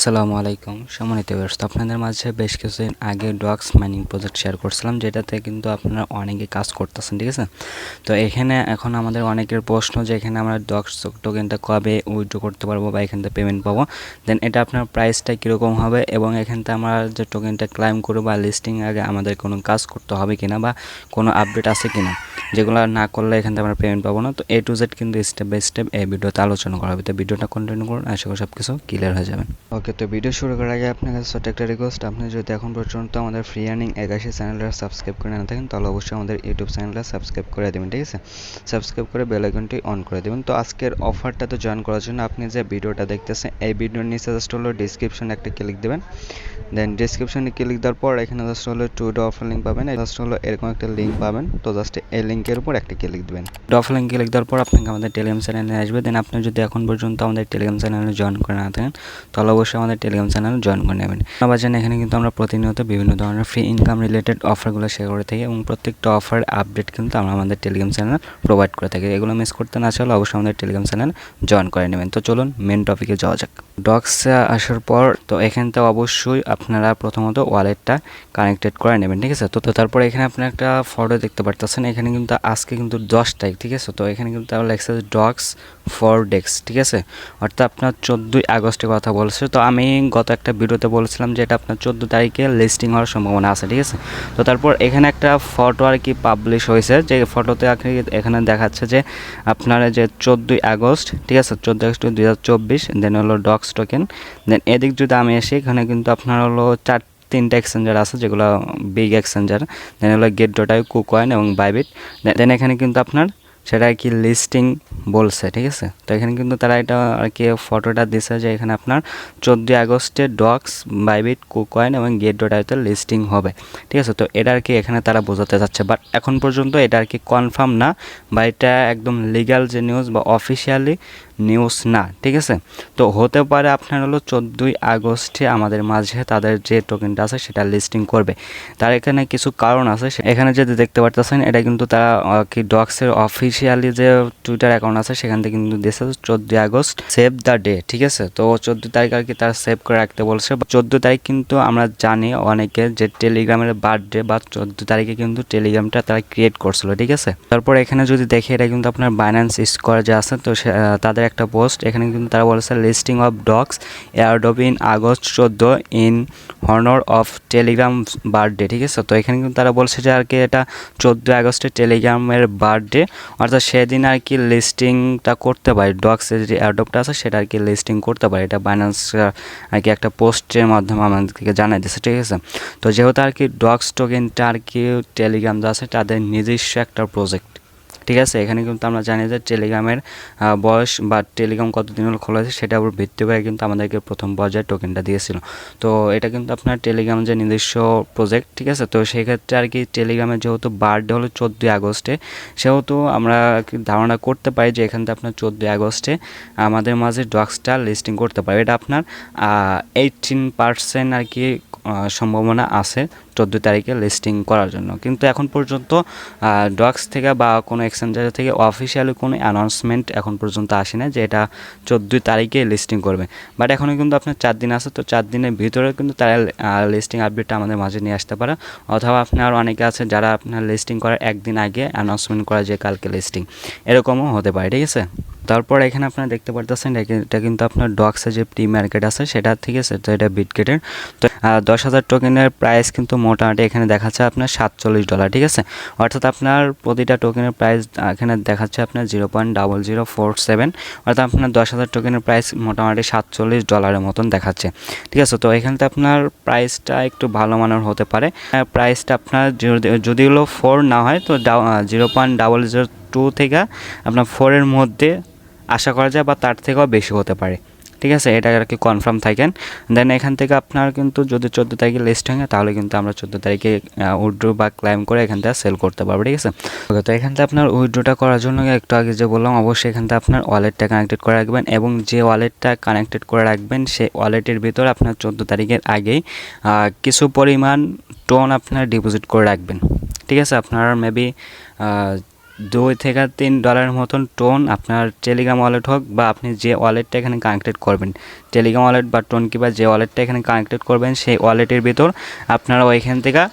আসসালামু আলাইকুম। সম্মানিত ব্যবস্থা আপনাদের মাঝে বেশ কিছুদিন আগে ডগস মাইনিং প্রজেক্ট শেয়ার করছিলাম, যেটাতে কিন্তু আপনারা অনেকে কাজ করতেছেন, ঠিক আছে? তো এখানে এখন আমাদের অনেকের প্রশ্ন যে এখানে আমরা ডগস টোকেনটা কবে উইথড্র করতে পারব বা এখান থেকে পেমেন্ট পাবো? দেন এটা আপনার প্রাইসটা কীরকম হবে এবং এখান থেকে আমরা যে টোকেনটা ক্লাইম করব বা লিস্টিং আগে আমাদের কোনো কাজ করতে হবে কিনা বা কোনো আপডেট আছে কিনা, যেগুলো না করলে এখান থেকে আমরা পেমেন্ট পাবো না। তো এ টু জেড কিন্তু স্টেপ বাই স্টেপ এই ভিডিওতে আলোচনা করা হবে। তো ভিডিওটা কন্টিনিউ করুন, আশা করি সব কিছু ক্লিয়ার হয়ে যাবে। ওকে তো ভিডিও শুরু করার আগে আপনার কাছে ছোট্ট একটা রিকোয়েস্ট আপনি যদি এখন পর্যন্ত আমাদের ফ্রি আর্নিং একাশি চ্যানেলটা সাবস্ক্রাইব করে না থাকেন, তাহলে অবশ্যই আমাদের ইউটিউব চ্যানেলটা সাবস্ক্রাইব করে দেবেন, ঠিক আছে? সাবস্ক্রাইব করে বেল আইকনটি অন করে দেবেন। তো আজকের অফারটাতে জয়েন করার জন্য আপনি যে ভিডিওটা দেখতেছেন, এই ভিডিওর নিচে জাস্ট হলো ডিসক্রিপশনে একটা ক্লিক দেবেন। দেন ডিসক্রিপশনে ক্লিক দেওয়ার পর এখানে জাস্ট হলো টু অফার লিঙ্ক পাবেন জাস্ট হলো এরকম একটা লিঙ্ক পাবেন। তো জাস্ট এই লিঙ্কের উপর একটা ক্লিক দেবেন। অফার লিঙ্ক ক্লিক দেওয়ার পর আপনাকে আমাদের টেলিগ্রাম চ্যানেলে আসবে। দেন আপনি যদি এখন পর্যন্ত আমাদের টেলিগ্রাম চ্যানেলে জয়েন করে না থাকেন, তাহলে অবশ্যই আমাদের টেলিগ্রাম চ্যানেল জয়েন করে নেবেন। আবার জানেন এখানে কিন্তু আমরা প্রতিনিয়ত বিভিন্ন ধরনের ফ্রি ইনকাম রিলেটেড অফারগুলো শেয়ার করে থাকি এবং প্রত্যেকটা অফার আপডেট কিন্তু আমরা আমাদের টেলিগ্রাম চ্যানেল প্রোভাইড করে থাকি। এগুলো মিস করতে না চাইলে অবশ্যই আমাদের টেলিগ্রাম চ্যানেল জয়েন করে নেবেন। তো চলুন মেন টপিকে যাওয়া যাক। ডক্সে আসার পর, তো এখান থেকে অবশ্যই আপনারা প্রথমত ওয়ালেটটা কানেক্টেড করে নেবেন, ঠিক আছে? তো তো তারপর এখানে আপনি একটা ফটো দেখতে পারতেছেন, এখানে কিন্তু আজকে কিন্তু দশ তারিখ, ঠিক আছে? তো এখানে কিন্তু লেখছে ডক্স ফর ডেক্স ঠিক আছে? অর্থাৎ আপনার চোদ্দোই আগস্টে কথা বলছে, তো আমি গত একটা ভিডিওতে বলেছিলাম যে এটা আপনার চোদ্দ তারিখে লিস্টিং হওয়ার সম্ভাবনা আছে, ঠিক আছে? তো তারপর এখানে একটা ফটো আর কি পাবলিশ হয়েছে, যে ফটোতে এখানে দেখাচ্ছে যে আপনার যে চোদ্দোই আগস্ট, ঠিক আছে? চোদ্দোই আগস্ট দুই হাজার চব্বিশ দেন হলো ডক্স টোকেন দেন এদিক যদি আমি আসি এখানে কিন্তু আপনার হলো চার, তিনটা এক্সচেঞ্জার আছে, যেগুলো বিগ এক্সচেঞ্জার দেন হলো গেট ডটাই কুকয়েন এবং বাইবিট দেন এখানে কিন্তু আপনার সেটা কি লিস্টিং বলছে, ঠিক আছে? তো এখানে কিন্তু তারা এটা আর কি ফটোটা দিছে যে এখানে আপনার চোদ্দোই আগস্টে ডক্স বাইবিট কুকয়েন এবং গেট ডট আইতে লিস্টিং হবে, ঠিক আছে? তো এটা আর কি এখানে তারা বোঝাতে চাচ্ছে। বাট এখন পর্যন্ত এটা আর কি কনফার্ম না, বা এটা একদম লিগাল যে নিউজ বা অফিসিয়ালি নিউজ না, ঠিক আছে? তো হতে পারে আপনার হলো চোদ্দোই আগস্টে আমাদের মাঝে তাদের যে টোকেনটা আছে সেটা লিস্টিং করবে। তার এখানে কিছু কারণ আছে এখানে যদি দেখতে পারতেছেন, এটা কিন্তু তারা কি ডক্সের অফিসিয়ালি যে টুইটার অ্যাকাউন্ট আছে, সেখান থেকে কিন্তু দিয়েছে চোদ্দোই আগস্ট সেভ দ্য ডে ঠিক আছে? তো চোদ্দ তারিখ আর কি তারা সেভ করে রাখতে বলছে। চোদ্দ তারিখ কিন্তু আমরা জানি অনেকে যে টেলিগ্রামের বার্থডে বা চোদ্দ তারিখে কিন্তু টেলিগ্রামটা তারা ক্রিয়েট করছিল, ঠিক আছে? তারপর এখানে যদি দেখি, এটা কিন্তু আপনার বাইন্যান্স স্কোয়ার যে আছে, তো তাদের একটা পোস্ট, এখানে কিন্তু তারা বলেছে listing of DOGS airdrop in August চোদ্দ in honour of Telegram birthday ঠিক আছে? তো এখানে কিন্তু তারা বলছে যে আর কি এটা চোদ্দোই আগস্টে টেলিগ্রামের বার্থডে অর্থাৎ সেদিন আর কি লিস্টিংটা করতে পারে ডগসের যে এয়ারডপটা আছে, সেটা আর কি লিস্টিং করতে পারে। এটা বাইন্যান্স আর কি একটা পোস্টের মাধ্যমে আমাদেরকে জানাই দিচ্ছে ঠিক আছে? তো যেহেতু আর কি ডগস টোকেনটা আর কি টেলিগ্রাম যা আছে, তাদের নিজস্ব একটা প্রজেক্ট ঠিক আছে? এখানে কিন্তু আমরা জানি যে টেলিগ্রামের বয়স বা টেলিগ্রাম কতদিন হলো খোলা আছে সেটার উপর ভিত্তি করে কিন্তু আমাদেরকে প্রথম পর্যায়ে টোকেনটা দিয়েছিল। তো এটা কিন্তু আপনার টেলিগ্রাম যে নিজস্ব প্রজেক্ট ঠিক আছে? তো সেই ক্ষেত্রে আর কি টেলিগ্রামের যেহেতু বার্থডে হলো চোদ্দোই আগস্টে, সেহেতু আমরা ধারণা করতে পারি যে এখান থেকে আপনার চোদ্দোই আগস্টে আমাদের মাঝে ডক্সটা লিস্টিং করতে পারে এটা আপনার এইটিন পার্সেন্ট আর কি সম্ভাবনা আছে। চোদ্দ তারিখে লিস্টিং করার জন্য। কিন্তু এখন পর্যন্ত ডক্স থেকে বা কোনো এক্সচেঞ্জার থেকে অফিসিয়ালি কোনো অ্যানাউন্সমেন্ট এখন পর্যন্ত আসে না যে এটা চোদ্দোই তারিখে লিস্টিং করবে। বাট এখনও কিন্তু আপনার চার দিন আছে, তো চার দিনের ভিতরে কিন্তু তারা লিস্টিং আপডেটটা আমাদের মাঝে নিয়ে আসতে পারে। অথবা আপনার অনেকে আছে যারা আপনার লিস্টিং করার একদিন আগে অ্যানাউন্সমেন্ট করা যে কালকে লিস্টিং এরকমও হতে পারে, ঠিক আছে? তারপর এখানে আপনারা দেখতে পারতেছেন এটা কিন্তু আপনার ডক্সের যে প্রি মার্কেট আছে, সেটা ঠিক আছে তো এটা বিটগেটের তো দশ হাজার টোকেনের প্রাইস কিন্তু মোটামুটি এখানে দেখাচ্ছে আপনার সাতচল্লিশ ডলার ঠিক আছে? অর্থাৎ আপনার প্রতিটা টোকেনের প্রাইস এখানে দেখাচ্ছে আপনার zero point double zero four seven অর্থাৎ আপনার দশ হাজার টোকেনের প্রাইস মোটামুটি সাতচল্লিশ ডলারের মতন দেখাচ্ছে, ঠিক আছে? তো এখানতে আপনার প্রাইসটা একটু ভালো মানের হতে পারে। প্রাইসটা আপনার যদি হলো ফোর না হয়, তো zero point double zero two থেকে আপনার ফোরের মধ্যে আশা করা যায় বা তার থেকেও বেশি হতে পারে। ঠিক আছে? এটা আর কি কনফার্ম থাকেন। দেন এখান থেকে আপনার কিন্তু যদি চোদ্দ তারিখে লিস্ট হয় তাহলে কিন্তু আমরা চোদ্দ তারিখে উইড্রো বা ক্লাইম করে এখান থেকে সেল করতে পারব, ঠিক আছে? তো এখান থেকে আপনার উইড্রোটা করার জন্য একটু আগে যে বললাম, অবশ্যই এখান থেকে আপনার ওয়ালেটটা কানেক্টেড করে রাখবেন এবং যে ওয়ালেটটা কানেক্টেড করে রাখবেন সেই ওয়ালেটের ভিতর আপনার চোদ্দ তারিখের আগেই কিছু পরিমাণ টোন আপনার ডিপোজিট করে রাখবেন। ঠিক আছে? আপনার মেবি দুই থেকে তিন ডলারের মতন টোন আপনার টেলিগ্রাম ওয়ালেট হোক বা আপনি যে ওয়ালেটটা এখানে কানেক্টেড করবেন। টেলিগ্রাম ওয়ালেট বা টোন কিংবা যে ওয়ালেটটা এখানে কানেক্টেড করবেন, সেই ওয়ালেটের ভিতর আপনারা ওইখান থেকে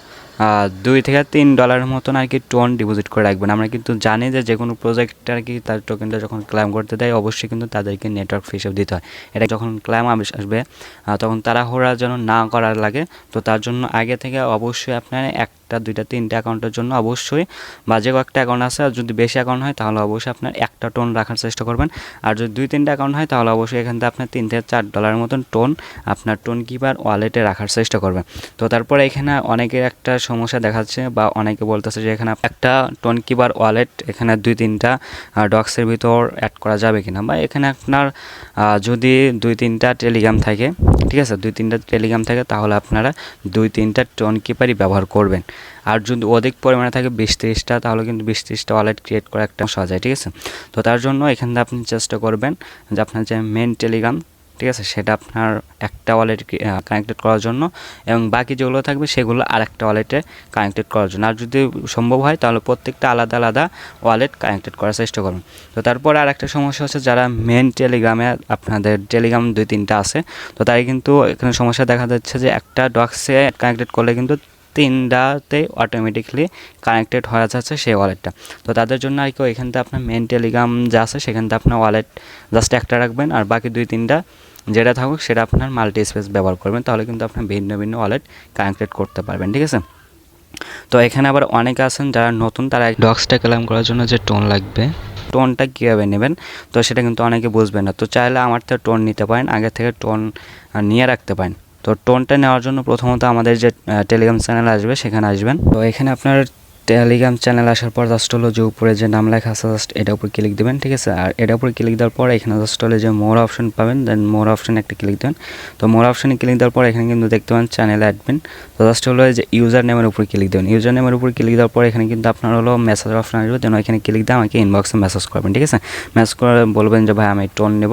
দুই থেকে তিন ডলারের মতন আর কি টোন ডিপোজিট করে রাখবেন। আমরা কিন্তু জানি যে যে কোনো প্রজেক্ট আর কি তার টোকেনটা যখন ক্লাইম করতে দেয়, অবশ্যই কিন্তু তাদেরকে নেটওয়ার্ক ফি হিসেবে দিতে হয়। এটা যখন ক্লাইম আসবে তখন তারা হোড়া যেন না করার লাগে, তো তার জন্য আগে থেকে অবশ্যই আপনার একটা, দুইটা, তিনটা অ্যাকাউন্টের জন্য অবশ্যই বা যে কয়েকটা অ্যাকাউন্ট আছে। আর যদি বেশি অ্যাকাউন্ট হয়, তাহলে অবশ্যই আপনার একটা টোন রাখার চেষ্টা করবেন। আর যদি দুই, তিনটা অ্যাকাউন্ট হয়, তাহলে অবশ্যই এখান থেকে আপনার তিন থেকে চার ডলারের মতন টোন আপনার টোন কিপার ওয়ালেটে রাখার চেষ্টা করবেন। তো তারপরে এখানে অনেকের একটা সমস্যা দেখাচ্ছে বা অনেকে বলতেছে যে এখানে একটা টোন কিপার ওয়ালেট এখানে দুই, তিনটা ডক্সের ভিতর অ্যাড করা যাবে কিনা? বা এখানে আপনার যদি দুই, তিনটা টেলিগ্রাম থাকে, ঠিক আছে? দুই, তিনটা টেলিগ্রাম থাকে, তাহলে আপনারা দুই, তিনটা টোন কিপারই ব্যবহার করবেন। আর যদি অধিক পরিমাণে থাকে বিশ তিরিশটা, তাহলে কিন্তু বিশ তিরিশটা ওয়ালেট ক্রিয়েট করা একটা সহজ হয়, ঠিক আছে? তো তার জন্য এখান থেকে আপনি চেষ্টা করবেন যে আপনার যে মেন টেলিগ্রাম ঠিক আছে? সেটা আপনার একটা ওয়ালেট কানেক্টেড করার জন্য এবং বাকি যেগুলো থাকবে সেগুলো আর একটা ওয়ালেটে কানেক্টেড করার জন্য। আর যদি সম্ভব হয়, তাহলে প্রত্যেকটা আলাদা আলাদা ওয়ালেট কানেক্টেড করার চেষ্টা করুন। তো তারপর আর একটা সমস্যা হচ্ছে যারা মেন টেলিগ্রামে আপনাদের টেলিগ্রাম দুই তিনটা আছে, তো তাই কিন্তু এখানে সমস্যা দেখা যাচ্ছে যে একটা ডক্সে কানেক্টেড করলে কিন্তু তিনটাতে অটোমেটিকলি কানেক্টেড হয়ে যাচ্ছে সেই ওয়ালেটটা তো তাদের জন্য আর কি এখান থেকে আপনার মেন টেলিগ্রাম যা আছে সেখান থেকে আপনার ওয়ালেট জাস্ট একটা রাখবেন আর বাকি দুই তিনটা যেটা থাকুক সেটা আপনার মাল্টি স্পেস ব্যবহার করবেন তাহলে কিন্তু আপনার ভিন্ন ভিন্ন ওয়ালেট কানেক্টেড করতে পারবেন ঠিক আছে? তো এখানে আবার অনেকে আছেন যারা নতুন তারা ডক্সটা ক্লেম করার জন্য যে টোন লাগবে। টোনটা কীভাবে নেবেন? তো সেটা কিন্তু অনেকে বুঝবেন না। তো চাইলে আমার থেকে টোন নিতে পারেন আগে থেকে টোন নিয়ে রাখতে পারেন। তো টোনটা নেওয়ার জন্য প্রথমত আমাদের যে টেলিগ্রাম চ্যানেল আসবে সেখানে আসবেন। তো এখানে আপনার টেলিগ্রাম চ্যানেল আসার পর জাস্ট হলো যে উপরে যে নাম লেখা আছে জাস্ট এটার উপর ক্লিক দেবেন, ঠিক আছে? আর এটার উপর ক্লিক দেওয়ার পর এখানে জাস্ট হলে যে মোর অপশন পাবেন দেন মোর অপশন একটা ক্লিক দেবেন। তো মোর অপশনে ক্লিক দেওয়ার পর এখানে কিন্তু দেখতে পাবেন চ্যানেল অ্যাডমিন তো জাস্ট হলো যে ইউজার নেমের উপর ক্লিক দেবেন। ইউজার নেমের উপর ক্লিক দেওয়ার পর এখানে কিন্তু আপনার হলো মেসেজ অপশন আসবে দেন এখানে ক্লিক দিয়ে আমাকে ইনবক্সে মেসেজ করবেন, ঠিক আছে? মেসেজ করে বলবেন যে, ভাই, আমি টোন নেব।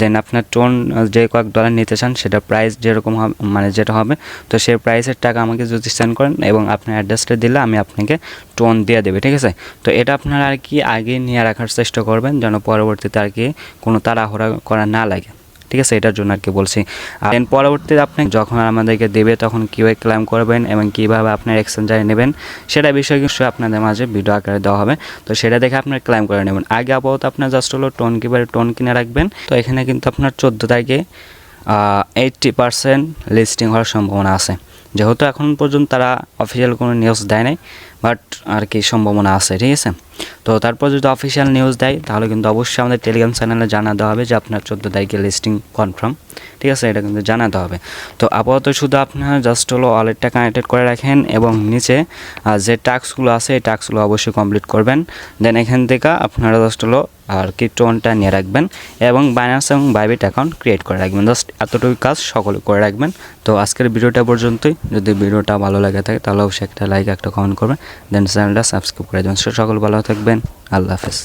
দেন আপনার টোন যে কয়েক ডলার নিতে চান সেটা প্রাইস যেরকম মানে যেটা হবে, তো সেই প্রাইসের টাকা আমাকে যদি সেন্ড করেন এবং আপনার অ্যাড্রেসটা দিলে আমি আপনাকে টোন দিয়ে দেবে, ঠিক আছে? তো এটা আপনারা আর কি আগে নিয়ে রাখার চেষ্টা করবেন যেন পরবর্তীতে আর কি কোনো তাড়াহুড়া করা না লাগে, ঠিক আছে? এটার জন্য আর কি বলছি। আর then পরবর্তীতে আপনি যখন আমাদেরকে দেবে তখন কীভাবে ক্লাইম করবেন এবং কীভাবে আপনার এক্সচেঞ্জারে নেবেন, সেটা বিষয়ে কিছু আপনাদের মাঝে ভিডিও আকারে দেওয়া হবে। তো সেটা দেখে আপনার ক্লাইম করে নেবেন। আগে আপাতত আপনার জাস্ট হলো টোন কিপারে টোন কিনে রাখবেন। তো এখানে কিন্তু আপনার চোদ্দ তারিখে এইটটি পার্সেন্ট লিস্টিং হওয়ার সম্ভাবনা আছে। যেহেতু এখন পর্যন্ত তারা অফিসিয়াল কোনো নিউজ দেয় নাই বাট আর কি সম্ভাবনা আছে ঠিক আছে? তো তারপর যদি অফিসিয়াল নিউজ দেয়, তাহলে কিন্তু অবশ্যই আমাদের টেলিগ্রাম চ্যানেলে জানাতে হবে যে আপনার চোদ্দ তারিখে লিস্টিং কনফার্ম ঠিক আছে? এটা কিন্তু জানাতে হবে। তো আপাতত শুধু আপনার জাস্ট হলো ওয়ালেটটা কানেক্টেড করে রাখেন এবং নিচে যে টাস্কগুলো আছে, এই টাস্কগুলো অবশ্যই কমপ্লিট করবেন। দেন এখান থেকে আপনারা জাস্ট হলো আর কি টোনটা নিয়ে রাখবেন এবং বাইন্যান্স এবং বাইবিট অ্যাকাউন্ট ক্রিয়েট করে রাখবেন। জাস্ট এতটুকু কাজ সকলে করে রাখবেন। তো আজকের ভিডিওটা পর্যন্তই। যদি ভিডিওটা ভালো লাগে থাকে, তাহলে অবশ্যই একটা লাইক একটা কমেন্ট করবেন। দেন চ্যানেলটা সাবস্ক্রাইব করে দেবেন। সকল ভালো থাকবেন। আল্লাহ হাফেজ।